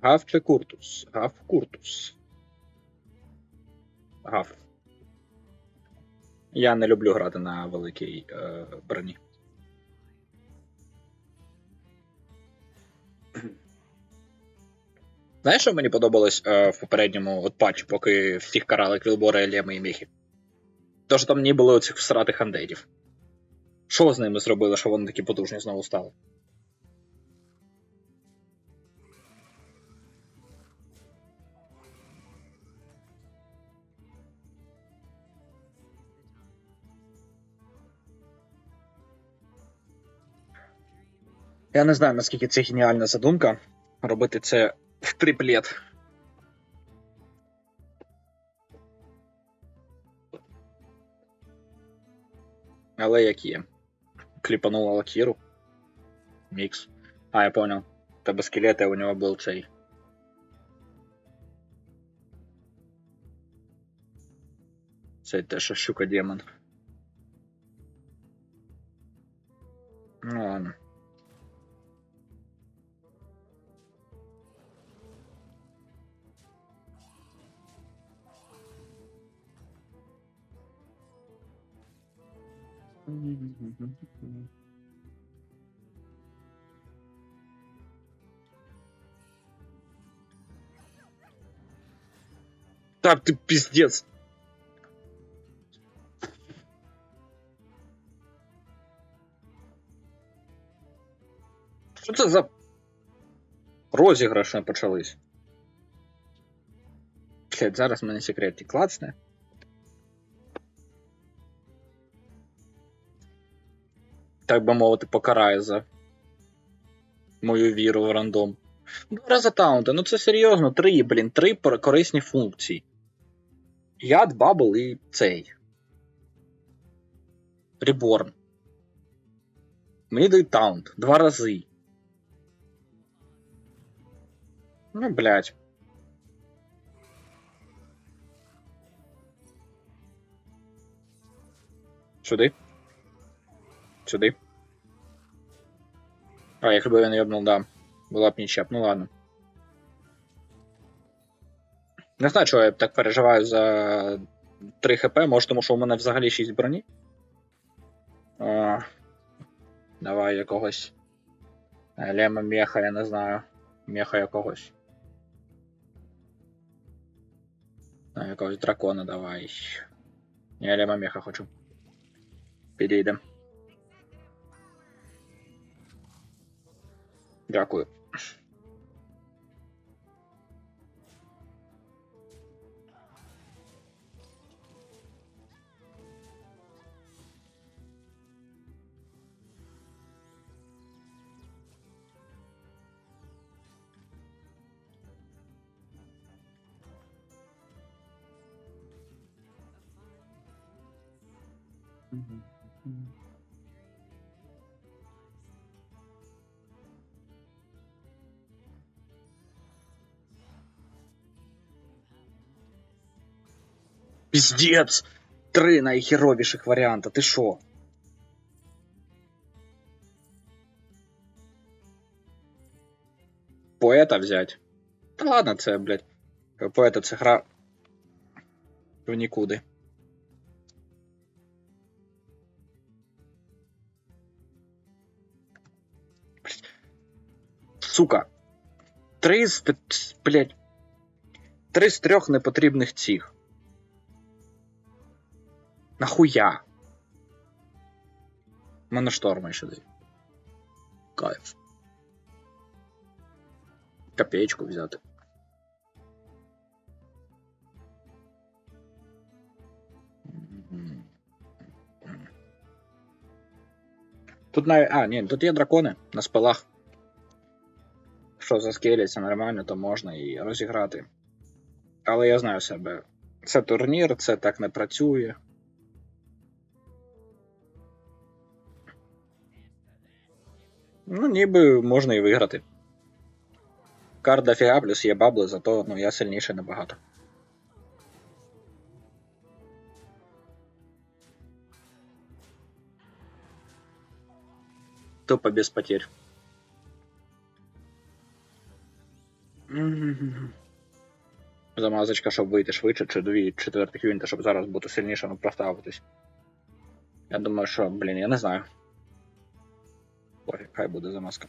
Гав чи Куртус? Гав Куртус. Гав. Я не люблю грати на великій е, броні. Знаєш, що мені подобалось е, в попередньому от патчі, поки всіх карали Квілбори, Елеми і Міхи? То, що там не було цих всратих андедів. Що з ними зробили, що вони такі потужні знову стали? Я не знаю, наскільки це геніальна задумка робити це в триплет. Але як є. Кліпанула лакіру. Мікс. А, я понял. Тебе скелети, у нього був цей. Цей те, що щука демон. Ну ладно. Так, ты пиздец. Що це за розіграші почались? Блять, зараз в мене секреті клацне. Так би мовити, покарає за мою віру в рандом. Два рази таунти, ну це серйозно, три, блін, три корисні функції. Яд, бабл і цей. Реборн. Мені дають таунт. Два рази. Ну, блядь. Сюди. Сюди. А, якби він йобнув, да. Була б нічеп, ну ладно. Не знаю, чого я так переживаю за 3 хп, може тому що у мене взагалі 6 броні. А, давай якогось. Лема меха, я не знаю. Меха якогось. А, якогось дракона давай. Я лема меха хочу. Підійдем. Дякую. Пиздец! Три найхеровіших варіанта, ти шо? Поета взять. Та ладно, це, блядь. Поета це гра. В нікуди. Сука. Три з. Блядь. Три з трьох непотрібних цих. Нахуя? Мене шторма ще дає. Кайф. Копеечку взяти. Тут навіть. А, ні, тут є дракони на спалах. Що заскеляться нормально, то можна і розіграти. Але я знаю себе. Це турнір, це так не працює. Ну, ніби можна і виграти. Карт дофіга, плюс є бабли, зато ну, я сильніше набагато. Тупо без потерь. Замазочка, щоб вийти швидше, чи дві четвертих юніта, щоб зараз бути сильнішим і проставитись. Я думаю, що, блін, я не знаю. Пофіг, хай буде замазка.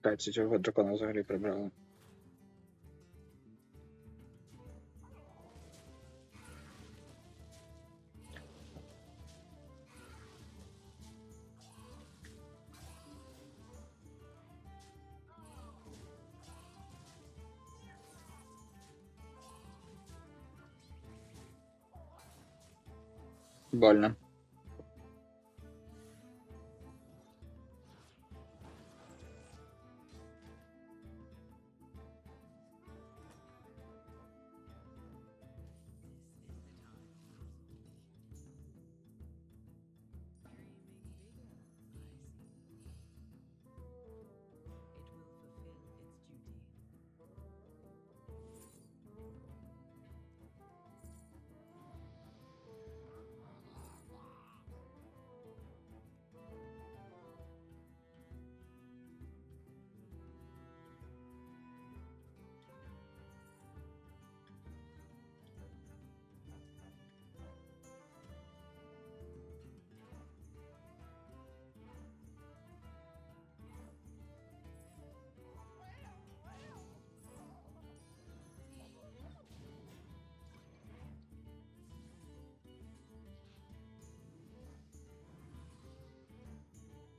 Так, цього дракона взагалі прибрали. Больно.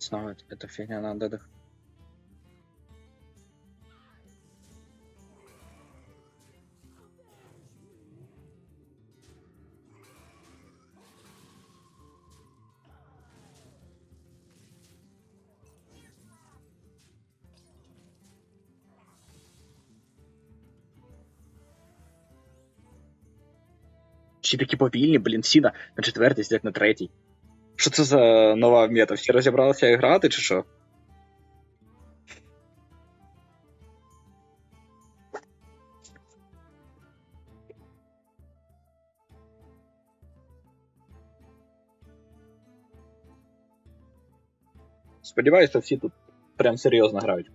Снова эта фигня на дедах. Всі такі повільні, блін, всі на, на четвертий, сидять на третій. Що це за нова мета? Всі розібралися грати, чи що? Сподіваюся, всі тут прям серйозно грають.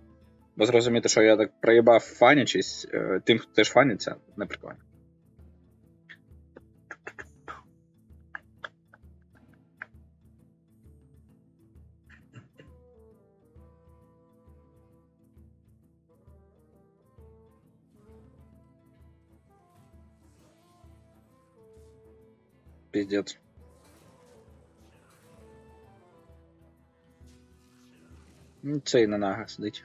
Бо зрозуміти, що я так проїбав фанячись, е, тим, хто теж фаняться, не прикольно. Пиздец. Ну, Цей на нага сидить.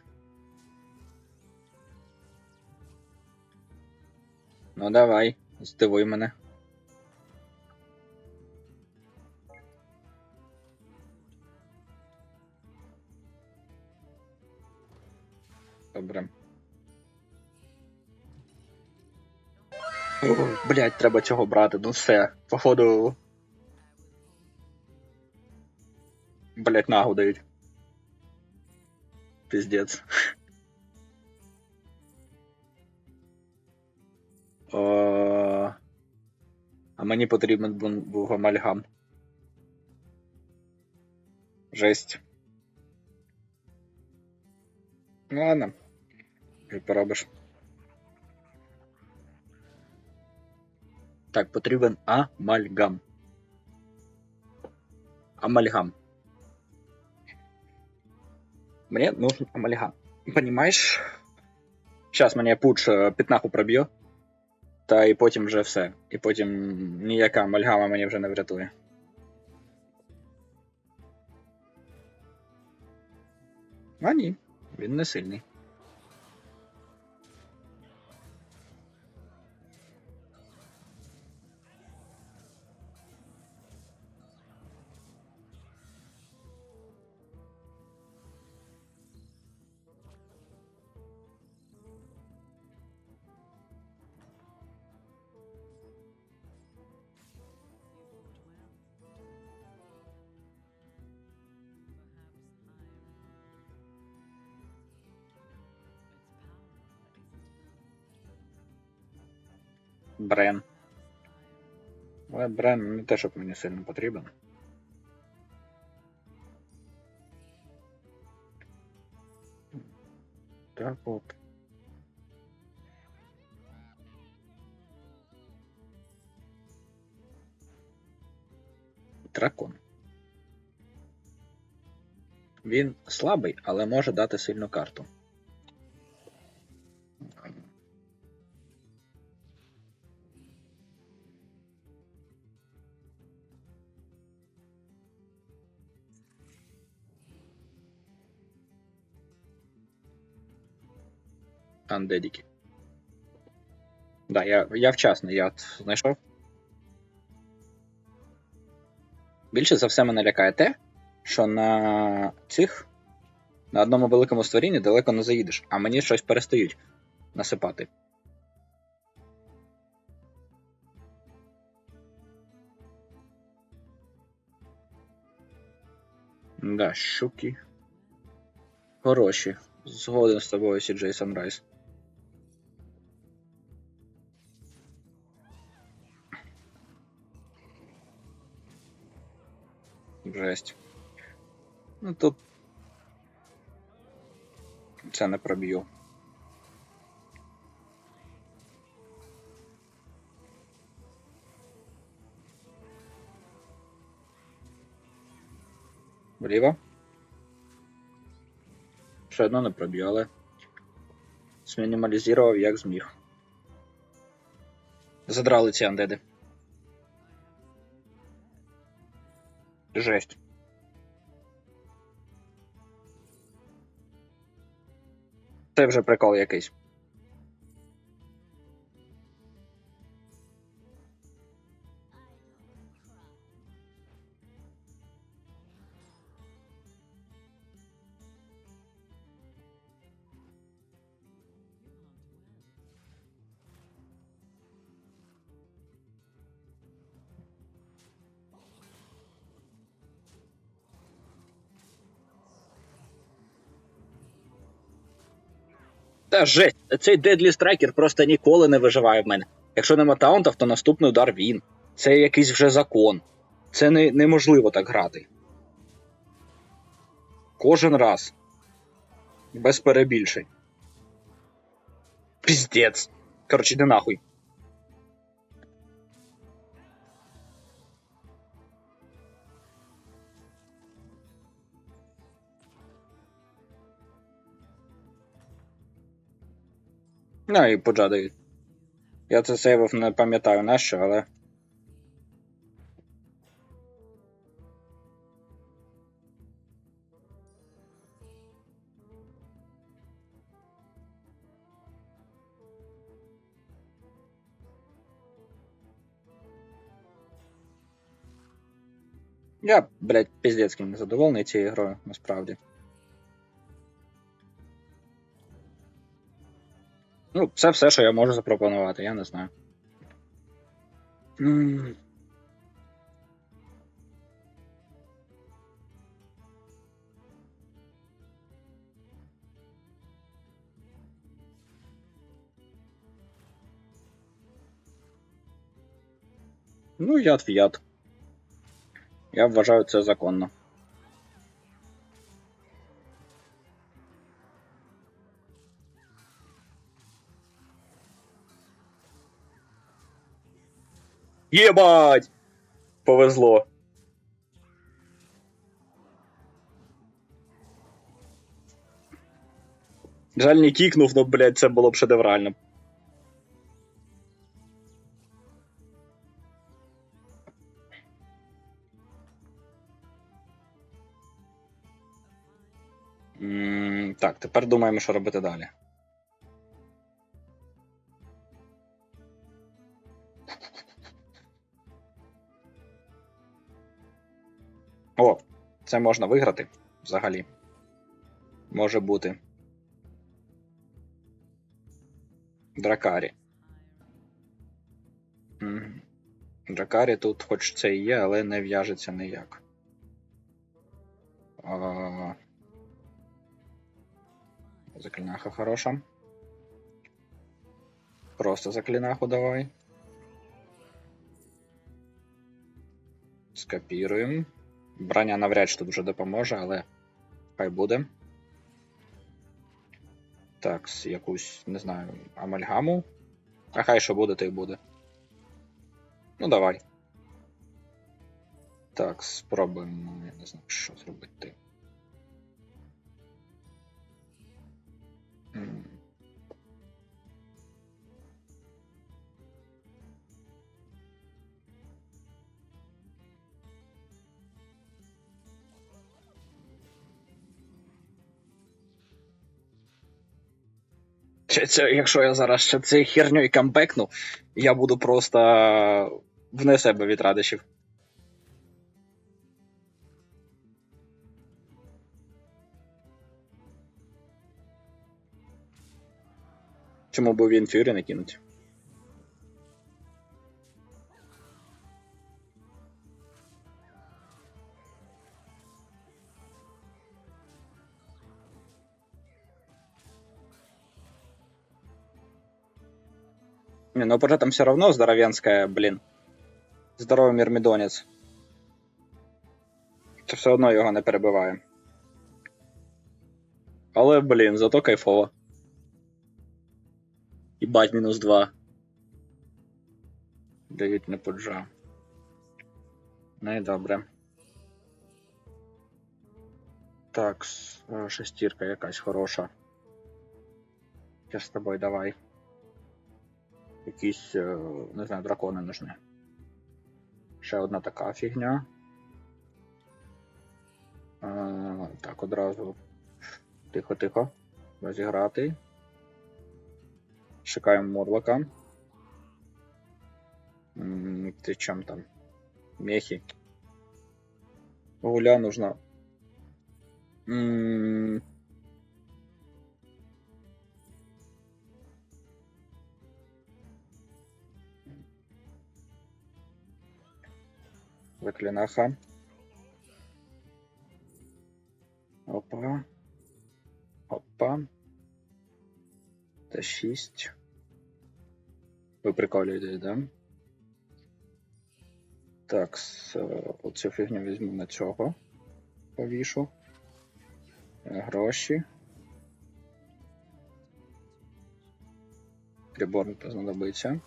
Ну давай, здивуй мене. О, блядь, треба цього брати, ну все. Походу. Блять, нагу дають. Піздець. О, а мені потрібен бу- був амальгам. Жесть. Ну ладно. Що поробиш. Так, потрібен амальгам. Амальгам. Мне нужен амальгам. Понимаешь? Сейчас мене пуч е, пітнаху проб'є. Та і потім вже все. І потім ніяка амальгама мені вже не врятує. А ні, він не сильний. Брен. Але Брен не те, щоб мені сильно потрібен. Так от. Дракон. Він слабий, але може дати сильну карту. Андедіки. Да, я, я вчасно яд знайшов. Більше за все мене лякає те, що на цих на одному великому створінні далеко не заїдеш, а мені щось перестають насипати. Да, щуки. Хороші. Згоден з тобою, Сіджей Санрайз. Жесть. Ну тут. Це не проб'ю. Вліво. Ще одно не проб'ю, але змінімалізував як зміг. Задрали ці андеди. Жесть. Це вже прикол якийсь. Та жесть, цей Deadly Striker просто ніколи не виживає в мене. Якщо нема таунтів, то наступний удар він. Це якийсь вже закон. Це не, неможливо так грати. Кожен раз. Без перебільшень. Піздець. Коротше, йди нахуй. Ну і поджадають. Я це сейвив, не пам'ятаю нащо, але. Я, блядь, піздецьким незадоволений цією грою, насправді. Ну, це все, що я можу запропонувати, я не знаю. Ну, яд в яд. Я вважаю це законно. Єбать! Повезло. Жаль, не кікнув, ну, блядь, це було б шедеврально. Так, тепер думаємо, що робити далі. О, це можна виграти взагалі. Може бути. Дракарі. Дракарі тут, хоч це і є, але не в'яжеться ніяк. А... Хороша. Просто заклинаху давай. Скопіруємо. Броня навряд чи тут вже допоможе, але хай буде. Так, якусь, не знаю, амальгаму. А хай що буде, то й буде. Ну, давай. Так, спробуємо, я не знаю, що зробити. Ще це, якщо я зараз ще цією херню камбекну, я буду просто вне себе від радощів. Чому б він фюрі не кинуть? Ну уже там все равно здоровенская, блін. Здоровий мірмідонець. Це все одно його не перебиває. Але, блін, зато кайфово. Їбать мінус 2. Дають не поджа. Ну і добре. Так, е, шестірка якась хороша. Я з тобою давай. Якісь, е, не знаю, дракони нужні. Ще одна така фігня. Е, так, одразу. Тихо-тихо. Розіграти. Шукаємо Морлока. М, Ти чим там? Мехи. Гуля нужна. М, Виклінаха. Опа. Опа. Т6. Ви приколюєтесь, да? Так, е, оцю фігню візьму на цього. Повішу. Е, Гроші. Прибор не знадобиться.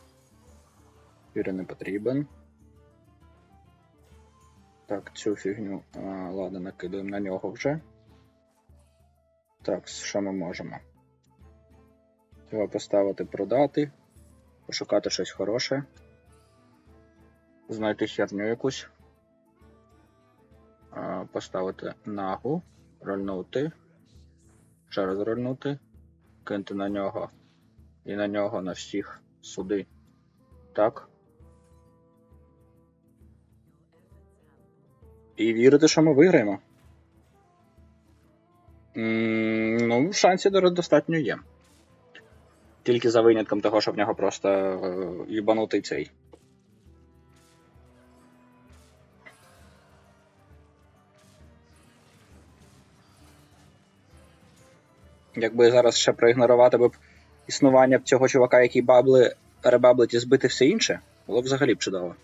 Юрій не потрібен. Так, цю фігню, а, ладно, накидаємо на нього вже. Так, що ми можемо? Його поставити, продати, пошукати щось хороше, знайти херню якусь, а, поставити нагу, рольнути, ще раз рольнути, кинути на нього і на нього на всіх сюди. Так. І вірити, що ми виграємо. Ну, шансів достатньо є. Тільки за винятком того, що в нього просто е, їбанутий цей. Якби зараз ще проігнорувати б існування цього чувака, який бабли, ребаблить і збити все інше, було б взагалі б чудово.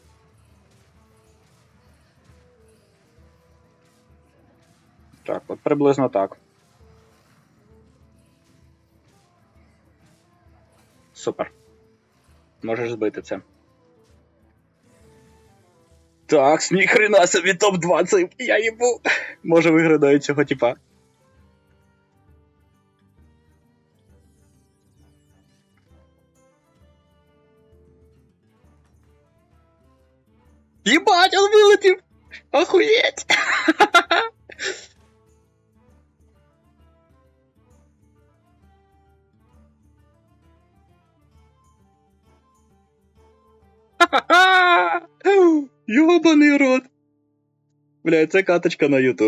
Так, от приблизно так. Супер. Можеш збити це. Так, ніхрена собі топ-20. Я їбу. Може виградаю цього типа. Ебать, он вылетел! Охуеть! Ёбаный рот. Бля, це каточка на YouTube.